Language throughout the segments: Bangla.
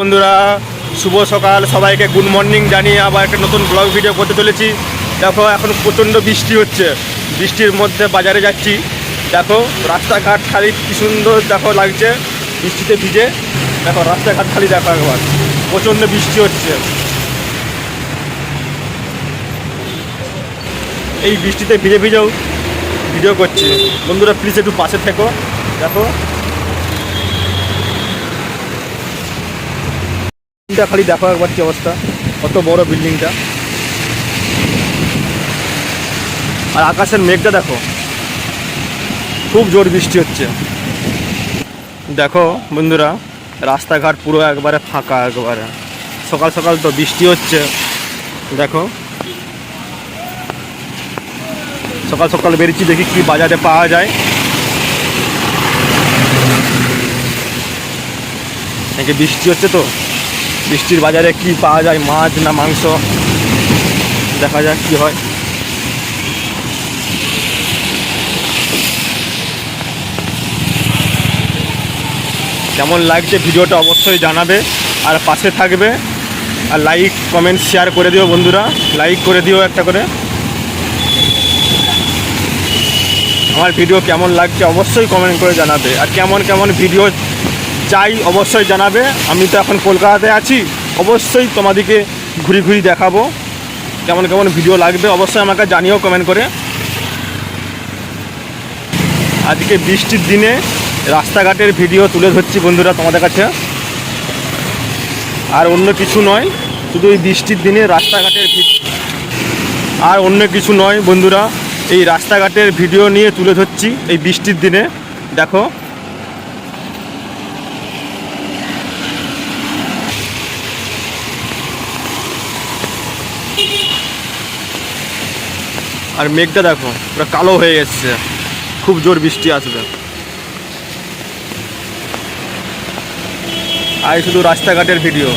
বন্ধুরা, শুভ সকাল। সবাইকে গুড মর্নিং জানিয়ে আবার একটা নতুন ব্লগ ভিডিও করতে চলেছি। দেখো, এখন প্রচণ্ড বৃষ্টি হচ্ছে। বৃষ্টির মধ্যে বাজারে যাচ্ছি। দেখো, রাস্তাঘাট খালি কি সুন্দর দেখো লাগছে। বৃষ্টিতে ভিজে। দেখো, রাস্তাঘাট খালি দেখো একবার। প্রচণ্ড বৃষ্টি হচ্ছে। এই বৃষ্টিতে ভিজে ভিজেও ভিডিও করছি। বন্ধুরা প্লিজ একটু পাশে থেকো। দেখো বিল্ডিংটা খালি দেখো একবার কি অবস্থা। কত বড় বিল্ডিংটা। আর আকাশের মেঘটা দেখো। খুব জোর বৃষ্টি হচ্ছে। দেখো বন্ধুরা, রাস্তাঘাট পুরো একবারে ফাঁকা একবারে। সকাল সকাল তো বৃষ্টি হচ্ছে। দেখো। সকাল সকাল বেরিয়েছি, দেখি কি বাজারে পাওয়া যায়। নাকি বৃষ্টি হচ্ছে তো? বৃষ্টির বাজারে কি পাওয়া যায় মাছ না মাংস? দেখা যাক কি হয়। কেমন লাগছে ভিডিওটা অবশ্যই জানাবে। আর পাশে থাকবে। আর লাইক কমেন্ট শেয়ার করে দিও বন্ধুরা। লাইক করে দিও একটা করে। আমার ভিডিও কেমন লাগছে অবশ্যই কমেন্ট করে জানাবে। আর কেমন কেমন ভিডিও চাই অবশ্যই জানাবে। আমি তো এখন কলকাতাতে আছি। অবশ্যই তোমাদেরকে ঘুরি ঘুরি দেখাবো। কেমন কেমন ভিডিও লাগবে অবশ্যই আমাকে জানিও কমেন্ট করে। আজকে বৃষ্টির দিনে রাস্তাঘাটের ভিডিও তুলে ধরছি বন্ধুরা তোমাদের কাছে। আর অন্য কিছু নয়, শুধু এই বৃষ্টির দিনে রাস্তাঘাটের আর অন্য কিছু নয় বন্ধুরা, এই রাস্তাঘাটের ভিডিও নিয়ে তুলে ধরছি এই বৃষ্টির দিনে। দেখো আর মেঘটা দেখো, পুরো কালো হয়ে গেছে। খুব জোর বৃষ্টি আসবে। আর শুধু রাস্তাঘাটের ভিডিও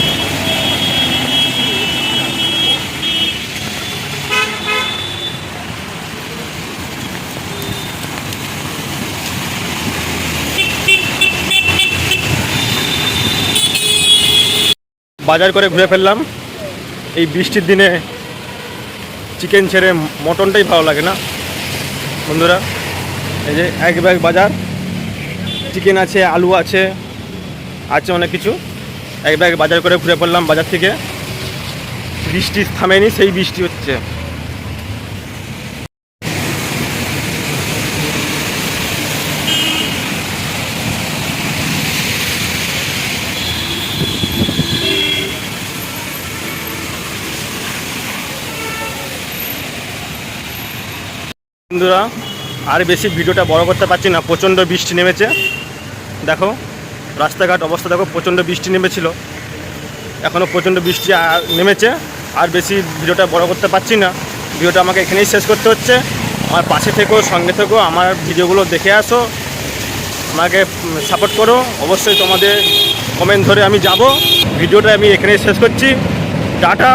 বাজার করে ঘুরে ফেললাম। এই বৃষ্টির দিনে চিকেন ছেড়ে মটনটাই ভালো লাগে না? বন্ধুরা, এই যে এক ব্যাগ বাজার, চিকেন আছে, আলু আছে আছে অনেক কিছু। এক ব্যাগ বাজার করে ঘুরে পড়লাম বাজার থেকে। বৃষ্টি থামেনি, সেই বৃষ্টি হচ্ছে। বন্ধুরা, আর বেশি ভিডিওটা বড় করতে পারছি না, প্রচণ্ড বৃষ্টি নেমেছে। দেখো, রাস্তাঘাট অবস্থা দেখো, প্রচণ্ড বৃষ্টি নেমেছিল। এখনও প্রচণ্ড বৃষ্টি নেমেছে, আর বেশি ভিডিওটা বড় করতে পারছি না। ভিডিওটা আমাকে এখানেই শেষ করতে হচ্ছে। আমার পাশে থেকেও সঙ্গে থেকেও আমার ভিডিওগুলো দেখে আসো। আমাকে সাপোর্ট করো। অবশ্যই তোমাদের কমেন্ট ধরে আমি যাব। ভিডিওটা আমি এখানেই শেষ করছি। টাটা।